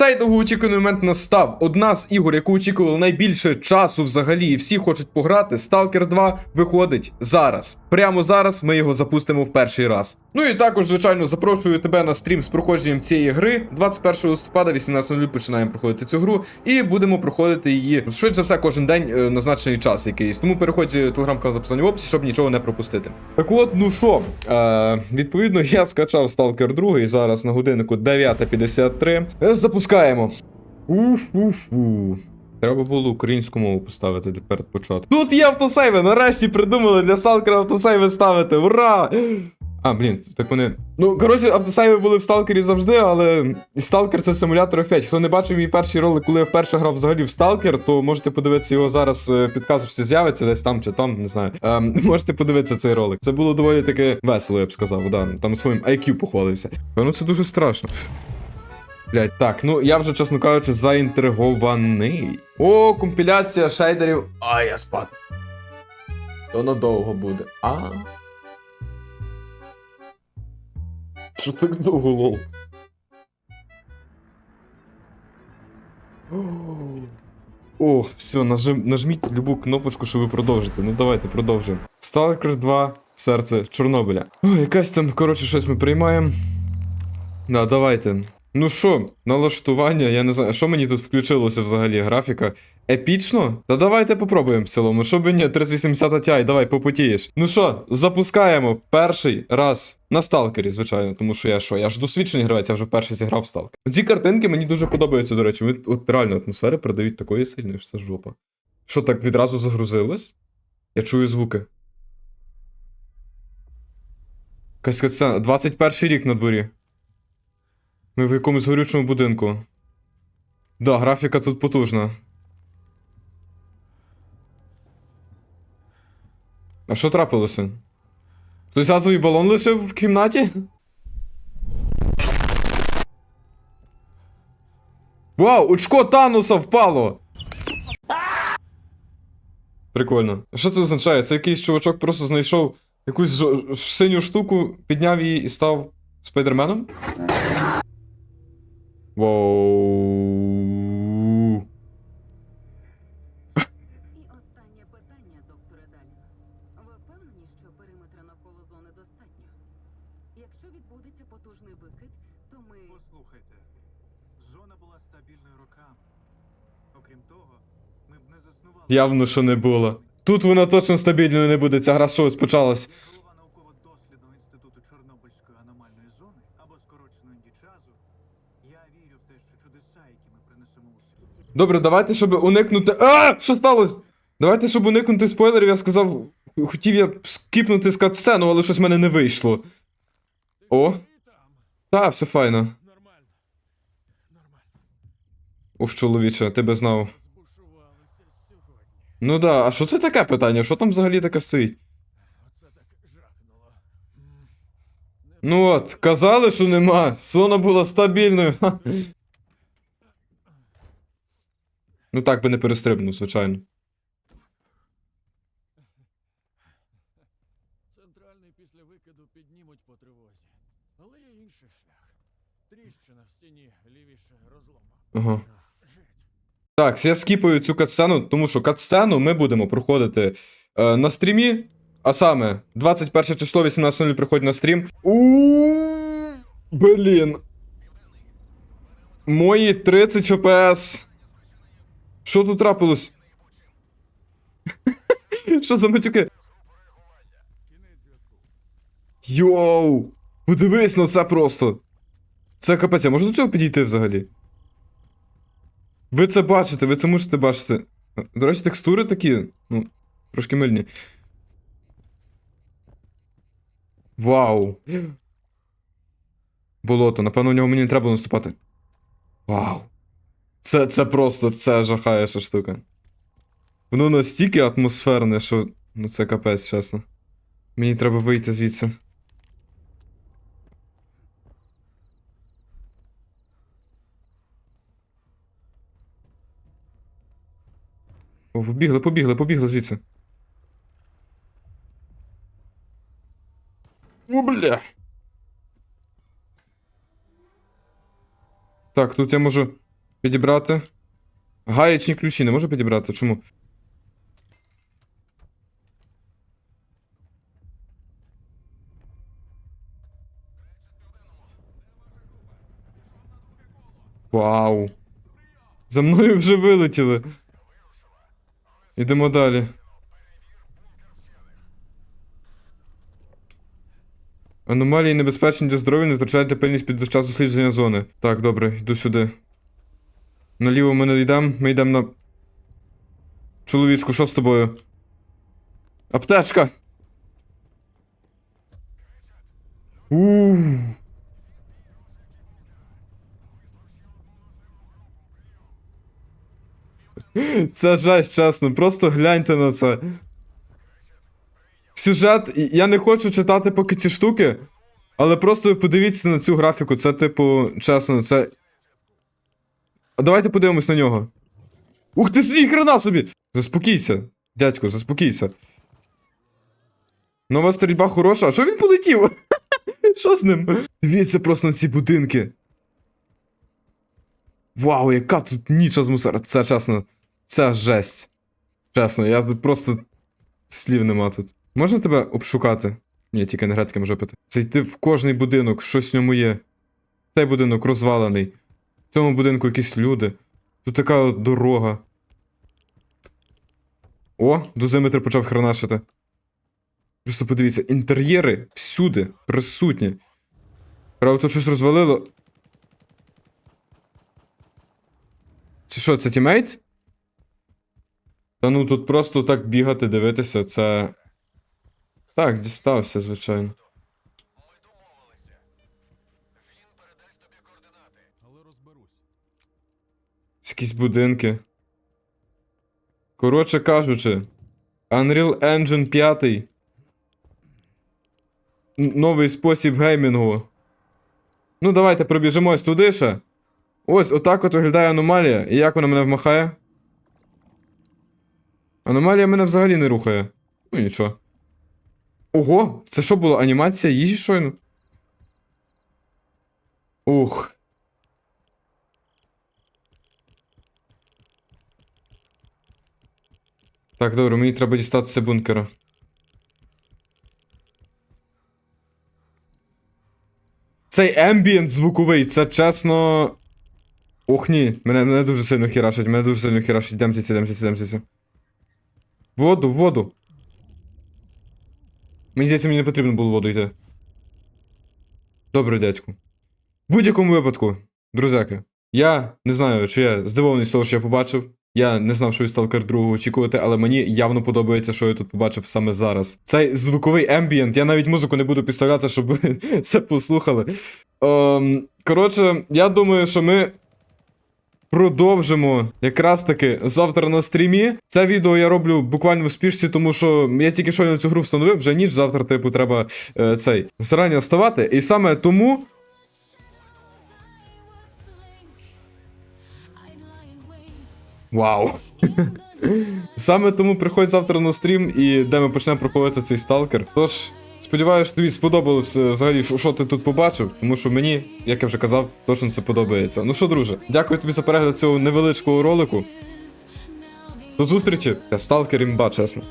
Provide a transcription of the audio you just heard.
Цей довгоочікуваний момент настав. Одна з ігор, яку очікували найбільше часу взагалі, і всі хочуть пограти. Stalker 2 виходить зараз. Прямо зараз ми його запустимо в перший раз. Ну і також, звичайно, запрошую тебе на стрім з проходженням цієї гри. 21 листопада, 18.00 починаємо проходити цю гру, і будемо проходити її швидше за все кожен день е, назначений час якийсь. Тому переходь в телеграм-канал записаний в описі, щоб нічого не пропустити. Так от, ну що, е, відповідно, я скачав Stalker 2 і зараз на годиннику 9.53. Е, Запускаємо. Уф-уф-у. Треба було українську мову поставити перед початком. Тут є автосейви! Нарешті придумали для Stalker автосейви ставити. Ура! А, блін, так вони. Ну, коротше, автосейви були в Сталкері завжди, але Сталкер це симулятор F5. Хто не бачив мій перший ролик, коли я вперше грав взагалі в Сталкер, то можете подивитися його зараз е, підказочці з'явиться десь там чи там, не знаю. Ем, можете подивитися цей ролик. Це було доволі таки весело, я б сказав. Да. Там своїм IQ похвалився. Ну це дуже страшно. Блять, так, ну я вже, чесно кажучи, заінтригований. О, компіляція шейдерів. А, я спати. То надовго буде. А. Що так довго лол? О, все, нажим, нажміть любу кнопочку, щоб ви. Ну давайте продовжимо. Stalker 2, серце Чорнобиля. О, якась там, коротше, щось ми приймаємо. Да, давайте. Ну що, налаштування, я не знаю, що мені тут включилося взагалі, графіка. Епічно? Та давайте попробуємо в цілому. Що би ні, 380 Ti, давай, попотієш. Ну що, запускаємо перший раз на сталкері, звичайно, тому що я що, я ж досвідчений гравець, я вже вперше зіграв сталкер. Ці картинки мені дуже подобаються, до речі. Вони от реально атмосфери продають такої сильної, що це жопа. Що так відразу загрузилось? Я чую звуки. Якась кацена. 21 рік на дворі. Ми в якомусь горючому будинку. Да, графіка тут потужна. А що трапилося? Хтось газовий балон лишив в кімнаті? Вау, очко Тануса впало! Прикольно. А що це означає? Це якийсь чувачок просто знайшов якусь синю штуку, підняв її і став спайдерменом? Воу. І останнє питання, докторе Далі. Ви впевнені, що периметра навколо зони достатньо? Якщо відбудеться потужний викид, то ми. Послухайте, зона була стабільною роками. Окрім того, ми б не заснували. Явно, що не було. Тут вона точно стабільною не буде, ця гра що почалась. Добре, давайте, щоб уникнути. А! Що сталося? Давайте, щоб уникнути спойлерів, я сказав. Хотів я скіпнути з катсцену, але щось в мене не вийшло. О. Та, все файно. Уф, чоловіче, ти би знав. Ну да, а що це таке питання? Що там взагалі таке стоїть? Ну от, казали, що нема. Зона була стабільною. Ну так би не перестрибнув, звичайно. Центральний після викиду піднімуть по тривозі. Але є інший шлях. Тріщина в стіні лівіше розлому. Ага. Так, я скіпаю цю катсцену, тому що катсцену ми будемо проходити е, на стрімі. А саме, 21 число, 18.00 приходить на стрім. У Блін. Мої 30 ФПС. Що тут трапилось? Що за матюки? Йоу! Подивись на це просто. Це капець, а можна до цього підійти взагалі? Ви це бачите, ви це мусите бачити. До речі, текстури такі, ну, трошки мильні. Вау. Болото, напевно, у нього мені не треба наступати. Вау. Це, це просто це жахаюча штука. Воно настільки атмосферне, що. Ну це капець, чесно. Мені треба вийти звідси. О, побігли, побігли, побігли звідси. О, бля. Так, тут я можу Підібрати. Гаячні ключі не можу підібрати. Чому? Вау. За мною вже вилетіли. Ідемо далі. Аномалії небезпечні для здоров'я, не втрачайте пильність під час дослідження зони. Так, добре, йду сюди. Наліво ми не йдемо, ми йдемо на. Чоловічку, що з тобою? Аптечка! Ууу. Це жесть, чесно. Просто гляньте на це. Сюжет. Я не хочу читати поки ці штуки, але просто подивіться на цю графіку. Це, типу, чесно, це. Давайте подивимось на нього. Ух ти ж ніхрена собі! Заспокійся, дядько, заспокійся. Нова стрільба хороша. А що він полетів? Що з ним? Дивіться просто на ці будинки. Вау, яка тут ніч атмосфера. Це чесно. Це жесть. Чесно, я тут просто слів нема тут. Можна тебе обшукати? Ні, тільки енергетики можу пити. Зайти в кожний будинок, щось в ньому є. Цей будинок розвалений. В цьому будинку якісь люди. Тут така дорога. О, дозиметр почав хреначити. Просто подивіться, інтер'єри всюди присутні. Правда, тут щось розвалило. Це що, це тімейт? Та ну тут просто так бігати, дивитися, це. Так, дістався, звичайно. Якісь будинки. Коротше кажучи, Unreal Engine 5. Новий спосіб геймінгу. Ну, давайте пробіжимось туди ще. Ось, отак от виглядає аномалія. І як вона мене вмахає? Аномалія мене взагалі не рухає. Ну нічого. Ого, це що було? Анімація їжі щойно? Ух. Так, добре, мені треба дістатися бункера. Цей ембієнт звуковий, це чесно. Ох ні, мене, мене дуже сильно хірашить, мене дуже сильно хірашить. Звідси, йдем звідси. Воду, воду. Мені здається, мені не потрібно було воду йти. Добре, дядьку. В будь-якому випадку, друзяки, я не знаю, чи я здивований з того, що я побачив. Я не знав, що від Stalker 2 очікувати, але мені явно подобається, що я тут побачив саме зараз. Цей звуковий ембієнт, я навіть музику не буду підставляти, щоб ви це послухали. Ем, коротше, я думаю, що ми продовжимо якраз таки завтра на стрімі. Це відео я роблю буквально в спішці, тому що я тільки щойно цю гру встановив, вже ніч, завтра, типу, треба е, цей зарані вставати. І саме тому. Вау. Саме тому приходь завтра на стрім, і де ми почнемо проходити цей сталкер. Тож, сподіваюся, тобі сподобалось е, взагалі, що, ти тут побачив, тому що мені, як я вже казав, точно це подобається. Ну що, друже, дякую тобі за перегляд цього невеличкого ролику. До зустрічі, я сталкер імба, чесно.